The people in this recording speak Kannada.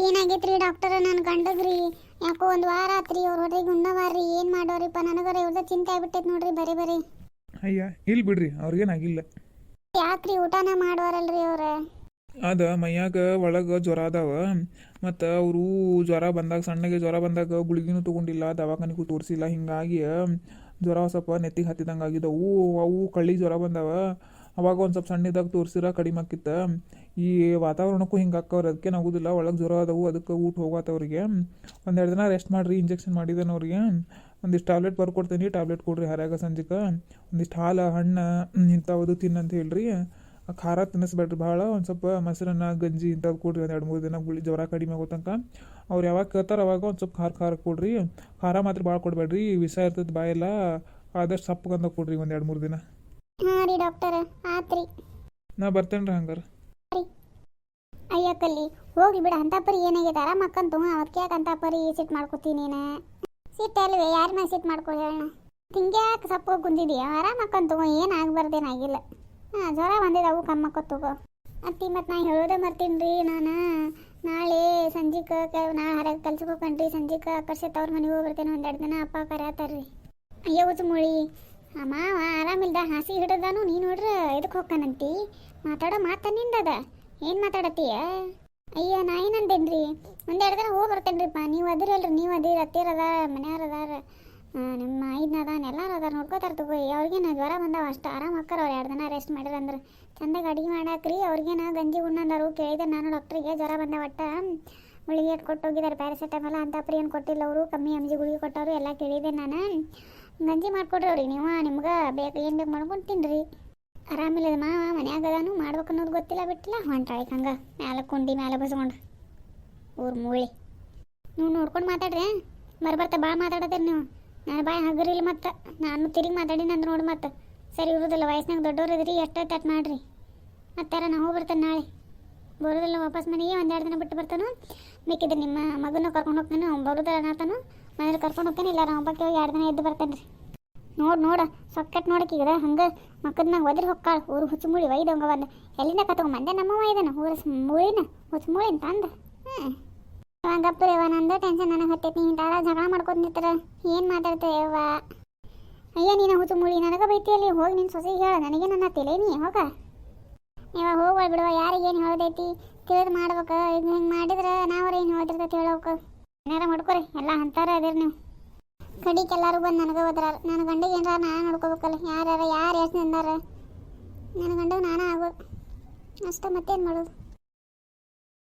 ಏನಾಗೈತ್ರಿ ಡಾಕ್ಟರ್ ನನ್ನ ಗಂಡಗ್ರಿ? ಯಾಕೋ ಒಂದು ವಾರ ಆತ್ರಿ ಅವ್ರ ಹೊರಗೆ ಉಣ್ಣವಾರ್ರಿ ಏನು ಮಾಡೋರಿಪ್ಪ? ನನಗರ ಇವ್ರದ ಚಿಂತೆ ಆಗ್ಬಿಟ್ಟೈತೆ ನೋಡ್ರಿ ಬರೀ ಬರೀ. ಅಯ್ಯ ಇಲ್ಲಿ ಬಿಡ್ರಿ ಅವ್ರಿಗೇನಾಗಿಲ್ಲ ಯಾಕ್ರಿ ಊಟನ ಮಾಡೋರಲ್ರಿ ಅವ್ರ? ಅದ ಮೈಯಾಗ ಒಳಗೆ ಜ್ವರ ಅದಾವ ಮತ್ತು ಅವರು ಜ್ವರ ಬಂದಾಗ ಸಣ್ಣಗೆ ಜ್ವರ ಬಂದಾಗ ಗುಳಿಗಿನೂ ತಗೊಂಡಿಲ್ಲ ದವಾಖಾನಿಗೂ ತೋರಿಸಿಲ್ಲ ಹಿಂಗಾಗಿ ಜ್ವರ ಸ್ವಲ್ಪ ನೆತ್ತಿಗೆ ಹತ್ತಿದಂಗೆ ಆಗಿದ್ದವು ಅವು ಕಳ್ಳಿ ಜ್ವರ ಬಂದಾವ. ಅವಾಗ ಒಂದು ಸ್ವಲ್ಪ ಸಣ್ಣದಾಗ ತೋರಿಸಿರ, ಕಡಿಮೆ ಆಕಿತ್ತ ಈ ವಾತಾವರಣಕ್ಕೂ ಹಿಂಗೆ ಹಾಕವ್ರೆ ಅದಕ್ಕೆ ಆಗೋದಿಲ್ಲ ಒಳಗೆ ಜ್ವರ ಅದಾವು ಅದಕ್ಕೆ ಊಟ ಹೋಗತ್ತವ್ರಿಗೆ ಒಂದೆರಡು ದಿನ ರೆಸ್ಟ್ ಮಾಡಿರಿ ಇಂಜೆಕ್ಷನ್ ಮಾಡಿದ್ದೇನೆ ಅವ್ರಿಗೆ. ಒಂದಿಷ್ಟು ಟ್ಯಾಬ್ಲೆಟ್ ಬರ್ಕೊಡ್ತೀನಿ ಟ್ಯಾಬ್ಲೆಟ್ ಕೊಡ್ರಿ ಹರ್ಯಾಗ ಸಂಜಿಕ. ಒಂದಿಷ್ಟು ಹಾಲು, ಹಣ್ಣು ತಿನ್ನ ತಿನ್ನಂತ ಹೇಳ್ರಿ. ಖಾರ ತಿನ್ನಿಸ್ಬೇಡ್ರಿ ಭಾಳ. ಒಂದು ಸ್ವಲ್ಪ ಮೊಸರನ್ನ, ಗಂಜಿ ಇಂಥದ್ದು ಕೊಡ್ರಿ, ಒಂದು ಎರಡು ಮೂರು ದಿನ ಗುಳಿ ಜ್ವರ ಕಡಿಮೆ ಆಗೋ ತನಕ. ಅವ್ರು ಯಾವಾಗ ಕೇಳ್ತಾರೆ ಅವಾಗ ಒಂದು ಸ್ವಲ್ಪ ಖಾರ ಖಾರ ಕೊಡ್ರಿ. ಖಾರ ಮಾತ್ರ ಭಾಳ ಕೊಡಬೇಡ್ರಿ. ವಿಷ ಇರ್ತದೆ ಬಾಯೆಲ್ಲ. ಆದಷ್ಟು ಸಪ್ಪಗಂದ ಕೊಡ್ರಿ ಒಂದು ಎರಡು ಮೂರು ದಿನ. ಹಾಂ ರೀ ಡಾಕ್ಟರ್ ಆತ್ರಿ. ನಾ ಬರ್ತೇನೆ ರೀ ಹಂಗಾರೆ. ಅಯ್ಯ ಕಲ್ಲಿ ಹೋಗಿ ಬಿಡ ಅಂತ ಪರಿ ಏನಾಗಿದೆ ಆರಾಮ ಅಕ್ಕಂತು ಅವಕ್ಕೆ ಯಾಕೆ ಅಂತ ಪರಿ ಸಿಟ್ ಮಾಡ್ಕೋತೀನಿ ನೀನು? ಸಿಟ್ ಅಲ್ವೇ ಯಾರ ಮೇಲೆ ಸಿಟ್ ಮಾಡ್ಕೊ ಹೇಳ ಹಿಂಗ್ಯಾಕೆ ಸಪ್ಪ ಕುಂದಿದೀಯ ಆರಾಮ ಅಕ್ಕಂತು ಏನು ಆಗಬಾರ್ದೇನಾಗಿಲ್ಲ ಹಾಂ ಜ್ವರ ಬಂದಿದ್ದಾವು ತಗೋ. ಅತ್ತಿ ಮತ್ತು ನಾ ಹೇಳೋದೇ ಮರ್ತೀನಿ ರೀ ನಾನು. ನಾಳೆ ಸಂಜೆಗೆ ನಾ ಹರ ಕೆಲ್ಸಕ್ಕೆ ಹೋಗ್ಕಂಡ್ರಿ ಸಂಜೆಗೆ ಆಕರ್ಷಿತ್ ಅವ್ರ ಮನೆಗೆ ಹೋಗಿ ಬರ್ತೇನೆ ಒಂದೆರಡು ದಿನ ಅಪ್ಪ ಕರೆಯತ್ತಾರ್ರಿ ಅಯ್ಯೋ ಮುಳಿ ಮಾವ ಆರಾಮಿಲ್ದ, ಹಾಸಿ ಹಿಡದಾನು ನೀ ನೋಡ್ರ ಇದಕ್ಕೆ ಹೋಗ್ತಾನಂತಿ? ಮಾತಾಡೋ ಮಾತ ನಿಂದದ. ಏನು ಮಾತಾಡತ್ತೀಯ? ಅಯ್ಯ, ನಾ ಏನಂದೇನ್ರಿ ಒಂದೆರಡು ದಿನ ಹೋಗಿ ಬರ್ತೇನ್ರಿಪ್ಪ. ನೀವು ಅದಿರಲ್ರಿ ನೀವು ಅದಿರ ಹತ್ತಿರ ಅದಾರ ಮನೆಯವ್ರು ಅದಾರ ನಿಮ್ಮ ಐದನ ಅದಾನ, ಎಲ್ಲಾರು ಅದಾರ, ನೋಡ್ಕೋತಾರ ತಗೋ. ಅವ್ರಿಗೇನ ಜ್ವರ ಬಂದಾವ ಅಷ್ಟು, ಆರಾಮ ಹಾಕಾರ ಅವ್ರು ಎರಡು ದಿನ ರೆಸ್ಟ್ ಮಾಡಿದ್ರ ಅಂದ್ರೆ. ಚಂದಾಗಿ ಅಡಿಗೆ ಮಾಡಾಕ್ರಿ, ಅವ್ರಿಗೇನ ಗಂಜಿ ಉಣ್ಣಂದರು ಕೇಳಿದೆ. ನಾನು ಡಾಕ್ಟ್ರಿಗೆ ಜ್ವರ ಬಂದಾವ ಒಟ್ಟ ಗುಳಿಗೆ ಹೋಗಿದ್ದಾರೆ ಪ್ಯಾರಾಸಿಟಮಲ್ ಅಂತ, ಪ್ರಿಯನ್ ಕೊಟ್ಟಿಲ್ಲ ಅವರು, ಕಮ್ಮಿ ಎಂ ಜಿ ಗುಳಿಗೆ ಕೊಟ್ಟವರು, ಎಲ್ಲ ಕೇಳಿದೆ ನಾನು. ಗಂಜಿ ಮಾಡ್ಕೊಡ್ರಿ ನೀವು, ನಿಮ್ಗೆ ಬೇಕು, ಏನು ಬೇಕು ಮಾಡ್ಕೊಂಡು ತಿನ್ರಿ. ಆರಾಮಿಲ್ಲ ಮಾವ, ಮನ್ಯಾಗ ಅದಾನು, ಮಾಡ್ಬೇಕು ಅನ್ನೋದು ಗೊತ್ತಿಲ್ಲ ಬಿಟ್ಟಿಲ್ಲ ಹೊಂಟಾಳಿಕ್ ಹಂಗೆ ಮ್ಯಾಲೆ ಕುಂಡಿ ಮ್ಯಾಲೆ ಬಸ್ಕೊಂಡು ಊರು ಮೂಳಿ ನೀವು ನೋಡ್ಕೊಂಡು ಮಾತಾಡ್ರಿ, ಬರ್ಬರ್ತ ಭಾಳ ಮಾತಾಡದ್ರಿ ನೀವು. ನಾನು ಬಾಯ್ ಹಗರಿಲ್ಲ ಮತ್ತೆ, ನಾನು ತಿರುಗಿ ಮಾತಾಡಿ ನಂದು ನೋಡಿ ಮತ್ತೆ. ಸರಿ ಇರೋದಿಲ್ಲ ವಯಸ್ಸಿನಾಗ ದೊಡ್ಡವ್ರು ಇದ್ರಿ ಎಷ್ಟೊತ್ತು ಅಟ್ ಮಾಡ್ರಿ. ಮತ್ತಾರ ನಾವು ಬರ್ತೇನೆ ನಾಳೆ. ಬರೋದಿಲ್ಲ, ವಾಪಸ್ ಮನೆಗೆ ಒಂದೆರಡು ದಿನ ಬಿಟ್ಟು ಬರ್ತಾನು. ಬೇಕಿದ್ರೆ ನಿಮ್ಮ ಮಗನ ಕರ್ಕೊಂಡು ಹೋಗ್ತಾನೆ ಬರೋದಿಲ್ಲ ಅನ್ನತಾನು ಮನೇಲಿ ಕರ್ಕೊಂಡು ಹೋಗ್ತೇನೆ, ಇಲ್ಲ ನಾವು ಒಬ್ಬಕ್ಕೆ ಹೋಗಿ ಎರಡು ದಿನ ಎದ್ದು ಬರ್ತೇನೆ ರೀ. ನೋಡಿ, ನೋಡ ಸೊಕ್ಕಟ್ ನೋಡಕ್ಕೀಗ ಹಂಗೆ ಮಕ್ಕದನ್ನ ಒದ್ರ ಹೊಕ್ಕಾಳ, ಊರು ಹುಚ್ಚು ಮುಳಿ ಹಂಗೆ ಬಂದ ಎಲ್ಲಿಂದ ಕತ್ಕೊಂಡ್ ಬಂದೆ? ನಮ್ಮವ ಇದನ ಊರ ಮುಳಿನ ಹುಚ್ಚು ಮುಳಿ ಅಂತ ಅಂದ ಹ್ಞೂ ಗಪ್ಪರೇವ ನಂದು ಟೆನ್ಷನ್ ನನಗೆ ಹತ್ತೈತಿ ತಾಳ ಜಗಳ ಮಾಡ್ಕೊಂಡು ನಿಂತರ. ಏನು ಮಾತಾಡ್ತೇವ ಅಯ್ಯ, ನೀನು ಹುಚ್ಚು ಮುಳಿ ನನಗೆ ಬೈತಿಯಲ್ಲಿ ಹೋಗಿ ನಿನ್ನ ಸೊಸೆಗೆ ಹೇಳ, ನನಗೆ ನನ್ನ ತಲೆನಿ ಹೋಗ. ಇವಾಗ ಹೋಗ್ಬೇಡ ಬಿಡುವ, ಯಾರಿಗೆ ಏನು ಹೇಳೋದೈತಿ? ತಿಳಿದು ಮಾಡ್ಬೇಕು ಇದು ಹಿಂಗೆ ಮಾಡಿದ್ರೆ ನಾವ್ರ ಏನು ಹೇಳ್ತಿರ್ತೈತಿ ಹೇಳೋಕೆ? ಏನಾರ ಮಾಡ್ಕೊರಿ, ಎಲ್ಲ ಅಂತಾರ ಅದೇರಿ ನೀವು. ಕಡಿಕ್ ಎಲ್ಲರೂ ಬಂದು ನನಗೆ ಓದ್ರಾರ ನನ್ನ ಗಂಡಿಗೆ ಏನಾರ ನಾನು ನೋಡ್ಕೋಬೇಕಲ್ಲ, ಯಾರ್ಯಾರ, ಯಾರು ಎಷ್ಟು ನಿಂದಾರ ನನ್ನ ಗಂಡಗೆ ನಾನೇ ಆಗೋದು ಅಷ್ಟೇ ಮತ್ತೇನು ಮಾಡೋದು?